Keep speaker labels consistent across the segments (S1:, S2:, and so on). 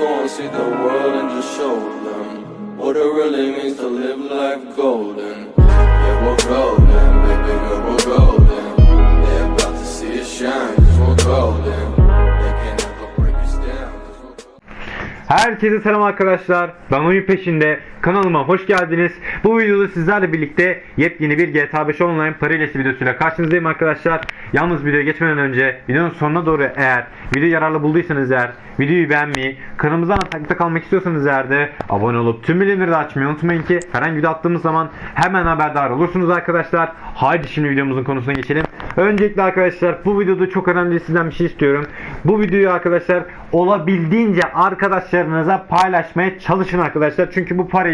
S1: go and see the world and just show them what it really means to live life golden. Yeah, we're golden, baby girl, we're golden. They're about to see us shine, cause we're golden.
S2: Herkese selam arkadaşlar. Ben oyun peşinde. Kanalıma hoş geldiniz. Bu videoda sizlerle birlikte yepyeni bir GTA 5 Online Parilesi videosuyla karşınızdayım arkadaşlar. Yalnız videoya geçmeden önce videonun sonuna doğru eğer video yararlı bulduysanız eğer videoyu beğenmeyi, kanalımıza takipte kalmak istiyorsanız eğer de abone olup tüm bildirimleri açmayı unutmayın ki herhangi video attığımız zaman hemen haberdar olursunuz arkadaşlar. Haydi şimdi videomuzun konusuna geçelim. Öncelikle arkadaşlar bu videoda çok önemli sizden bir şey istiyorum. Bu videoyu arkadaşlar olabildiğince arkadaşlarınıza paylaşmaya çalışın arkadaşlar. Çünkü bu para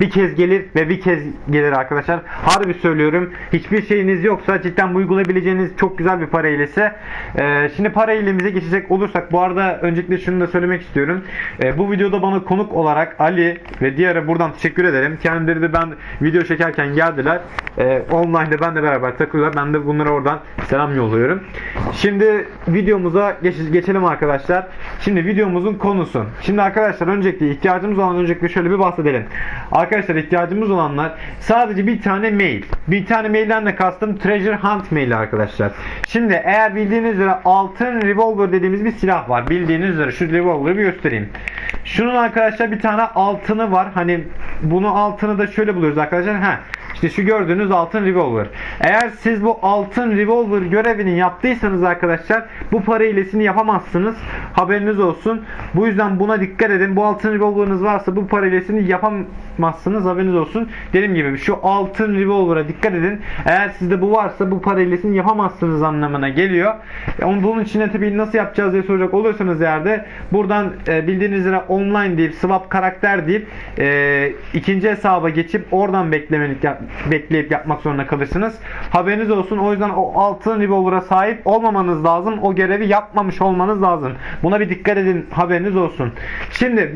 S2: bir kez gelir ve bir kez gelir arkadaşlar. Harbi söylüyorum. Hiçbir şeyiniz yoksa cidden uygulayabileceğiniz çok güzel bir para. Ee, şimdi para hilemize geçecek olursak bu arada öncelikle şunu da söylemek istiyorum. Ee, bu videoda bana konuk olarak Ali ve diğeri buradan teşekkür ederim. Kendileri de ben video çekerken geldiler. Ee, online'da ben de beraber takılıyorlar. Ben de bunlara oradan selam yolluyorum. Şimdi videomuza geç- geçelim arkadaşlar. Şimdi videomuzun konusu. Şimdi arkadaşlar öncelikle ihtiyacımız olan öncelikle şöyle bir bahsedelim. Arkadaşlar ihtiyacımız olanlar sadece bir tane mail. Bir tane mailden de kastım treasure hunt maili arkadaşlar. Şimdi eğer bildiğiniz üzere altın revolver dediğimiz bir silah var. Bildiğiniz üzere şu revolver'ı bir göstereyim. Şunun arkadaşlar bir tane altını var. Hani bunu altını da şöyle buluyoruz arkadaşlar. Ha işte şu gördüğünüz altın revolver. Eğer siz bu altın revolver görevini yaptıysanız arkadaşlar bu para hilesini yapamazsınız. Haberiniz olsun. Bu yüzden buna dikkat edin. Bu altın revolver'ınız varsa bu para hilesini yapamazsınız. Haberiniz olsun. Dediğim gibi şu altın revolver'a dikkat edin. Eğer sizde bu varsa bu para hilesini yapamazsınız anlamına geliyor. E, onun- Bunun için de tabii nasıl yapacağız diye soracak olursanız eğer de buradan e, bildiğiniz üzere online deyip swap karakter deyip e, ikinci hesaba geçip oradan beklemelik yap- bekleyip yapmak zorunda kalırsınız. Haberiniz olsun. O yüzden o altın revolver'a sahip olmamanız lazım. O görevi yapmamış olmanız lazım. Buna bir dikkat edin. Haberiniz olsun. Şimdi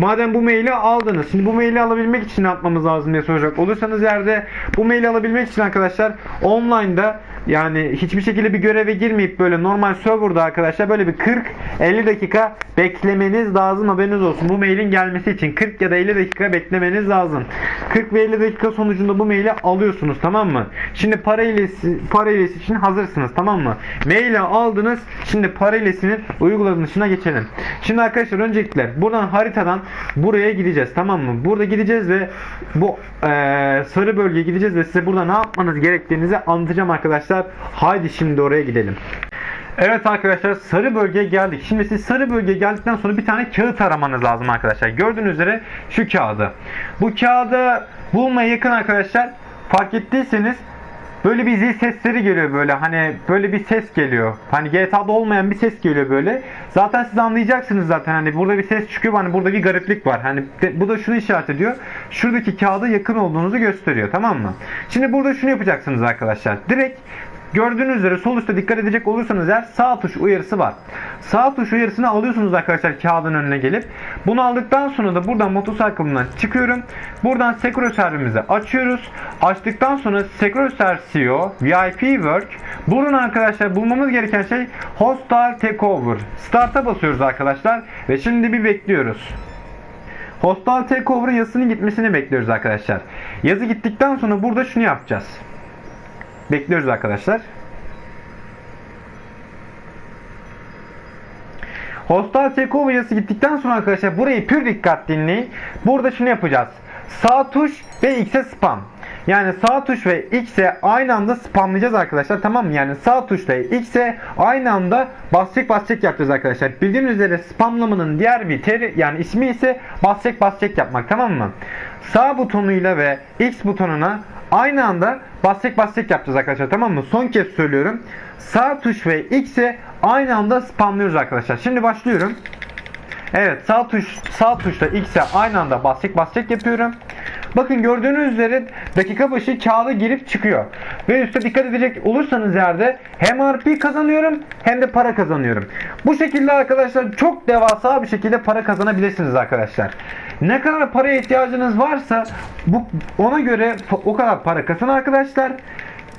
S2: Madem bu maili aldınız. Şimdi bu maili alabilmek için ne yapmamız lazım diye soracak olursanız yerde bu maili alabilmek için arkadaşlar online'da yani hiçbir şekilde bir göreve girmeyip böyle normal serverda arkadaşlar böyle bir 40-50 dakika beklemeniz lazım haberiniz olsun. Bu mailin gelmesi için 40 ya da 50 dakika beklemeniz lazım. 40 ve 50 dakika sonucunda bu maili alıyorsunuz tamam mı? Şimdi para ilesi, para ilesi için hazırsınız tamam mı? Maili aldınız. Şimdi para ilesinin uygulanışına geçelim. Şimdi arkadaşlar öncelikle buradan haritadan buraya gideceğiz tamam mı? Burada gideceğiz ve bu eee, sarı bölgeye gideceğiz ve size burada ne yapmanız gerektiğinizi anlatacağım arkadaşlar. Haydi şimdi oraya gidelim. Evet arkadaşlar sarı bölgeye geldik. Şimdi siz sarı bölgeye geldikten sonra bir tane kağıt aramanız lazım arkadaşlar. Gördüğünüz üzere şu kağıdı. Bu kağıdı bulmaya yakın arkadaşlar fark ettiyseniz böyle bir zil sesleri geliyor böyle hani böyle bir ses geliyor. Hani GTA'da olmayan bir ses geliyor böyle. Zaten siz anlayacaksınız zaten hani burada bir ses çıkıyor hani burada bir gariplik var. Hani de- bu da şunu işaret ediyor. Şuradaki kağıda yakın olduğunuzu gösteriyor tamam mı? Şimdi burada şunu yapacaksınız arkadaşlar. Direkt Gördüğünüz üzere sol üstte dikkat edecek olursanız eğer sağ tuş uyarısı var. Sağ tuş uyarısını alıyorsunuz arkadaşlar kağıdın önüne gelip. Bunu aldıktan sonra da buradan motosikletimden çıkıyorum. Buradan Secure serverimizi açıyoruz. Açtıktan sonra Secure CEO VIP Work. Bunun arkadaşlar bulmamız gereken şey Hostile Takeover. Start'a basıyoruz arkadaşlar ve şimdi bir bekliyoruz. Hostile Takeover'ın yazısının gitmesini bekliyoruz arkadaşlar. Yazı gittikten sonra burada şunu yapacağız. Bekliyoruz arkadaşlar. Hostel takeover yazısı gittikten sonra arkadaşlar burayı pür dikkat dinleyin. Burada şunu yapacağız. Sağ tuş ve X'e spam. Yani sağ tuş ve X'e aynı anda spamlayacağız arkadaşlar. Tamam mı? Yani sağ tuşla X'e aynı anda basacak basacak yapacağız arkadaşlar. Bildiğiniz üzere spamlamanın diğer bir teri yani ismi ise basacak basacak yapmak. Tamam mı? Sağ butonuyla ve X butonuna aynı anda basacak basacak yapacağız arkadaşlar. Tamam mı? Son kez söylüyorum. Sağ tuş ve X'e aynı anda spamlıyoruz arkadaşlar. Şimdi başlıyorum. Evet sağ tuş sağ tuşla X'e aynı anda basacak basacak yapıyorum. Bakın gördüğünüz üzere dakika başı kağıda girip çıkıyor. Ve üstte dikkat edecek olursanız yerde hem RP kazanıyorum hem de para kazanıyorum. Bu şekilde arkadaşlar çok devasa bir şekilde para kazanabilirsiniz arkadaşlar. Ne kadar paraya ihtiyacınız varsa bu ona göre o kadar para kazan arkadaşlar.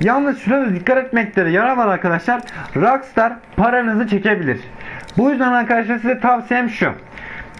S2: Yalnız şuna da dikkat etmekte de yarar var arkadaşlar. Rockstar paranızı çekebilir. Bu yüzden arkadaşlar size tavsiyem şu.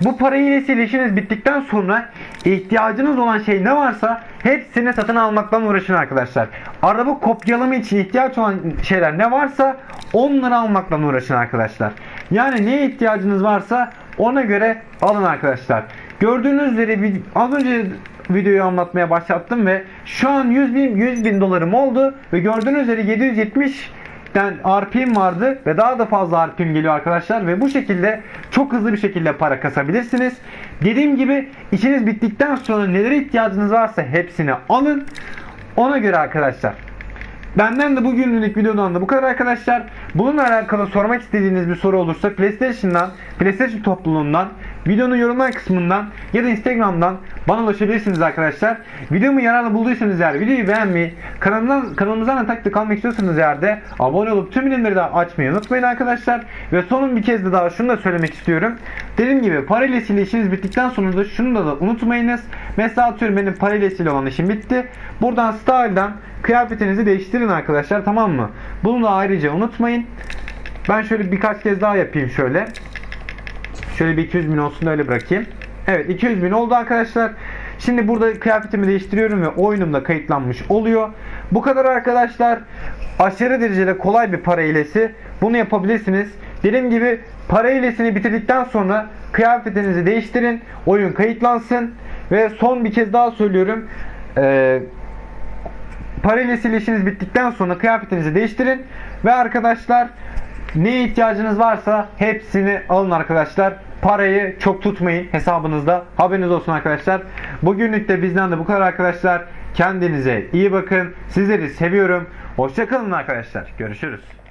S2: bu para hilesiyle işiniz bittikten sonra ihtiyacınız olan şey ne varsa hepsini satın almaktan uğraşın arkadaşlar. Araba kopyalama için ihtiyaç olan şeyler ne varsa onları almaktan uğraşın arkadaşlar. Yani neye ihtiyacınız varsa ona göre alın arkadaşlar. Gördüğünüz üzere az önce videoyu anlatmaya başlattım ve şu an 100 bin, 100 bin dolarım oldu ve gördüğünüz üzere 770 den RPM vardı ve daha da fazla RPM geliyor arkadaşlar ve bu şekilde çok hızlı bir şekilde para kasabilirsiniz. Dediğim gibi işiniz bittikten sonra nelere ihtiyacınız varsa hepsini alın. Ona göre arkadaşlar. Benden de bugünlük videodan da bu kadar arkadaşlar. Bununla alakalı sormak istediğiniz bir soru olursa PlayStation'dan, PlayStation topluluğundan, videonun yorumlar kısmından ya da Instagram'dan bana ulaşabilirsiniz arkadaşlar. Videomu yararlı bulduysanız eğer videoyu beğenmeyi, kanalımdan, kanalımızdan da takip kalmak istiyorsanız eğer de abone olup tüm bilimleri de açmayı unutmayın arkadaşlar. Ve sonun bir kez de daha şunu da söylemek istiyorum. Dediğim gibi para ilesiyle işiniz bittikten sonra da şunu da, da unutmayınız. Mesela atıyorum benim para ilesiyle olan işim bitti. Buradan Style'dan kıyafetinizi değiştirin arkadaşlar tamam mı? Bunu da ayrıca unutmayın. Ben şöyle birkaç kez daha yapayım şöyle. Şöyle bir 200 bin olsun da öyle bırakayım. Evet 200 bin oldu arkadaşlar. Şimdi burada kıyafetimi değiştiriyorum ve oyunumda kayıtlanmış oluyor. Bu kadar arkadaşlar. Aşırı derecede kolay bir para hilesi. Bunu yapabilirsiniz. Dediğim gibi para hilesini bitirdikten sonra kıyafetinizi değiştirin. Oyun kayıtlansın. Ve son bir kez daha söylüyorum. Ee, para hilesiyle işiniz bittikten sonra kıyafetinizi değiştirin. Ve arkadaşlar neye ihtiyacınız varsa hepsini alın arkadaşlar. Parayı çok tutmayın hesabınızda. Haberiniz olsun arkadaşlar. Bugünlük de bizden de bu kadar arkadaşlar. Kendinize iyi bakın. Sizleri seviyorum. Hoşçakalın arkadaşlar. Görüşürüz.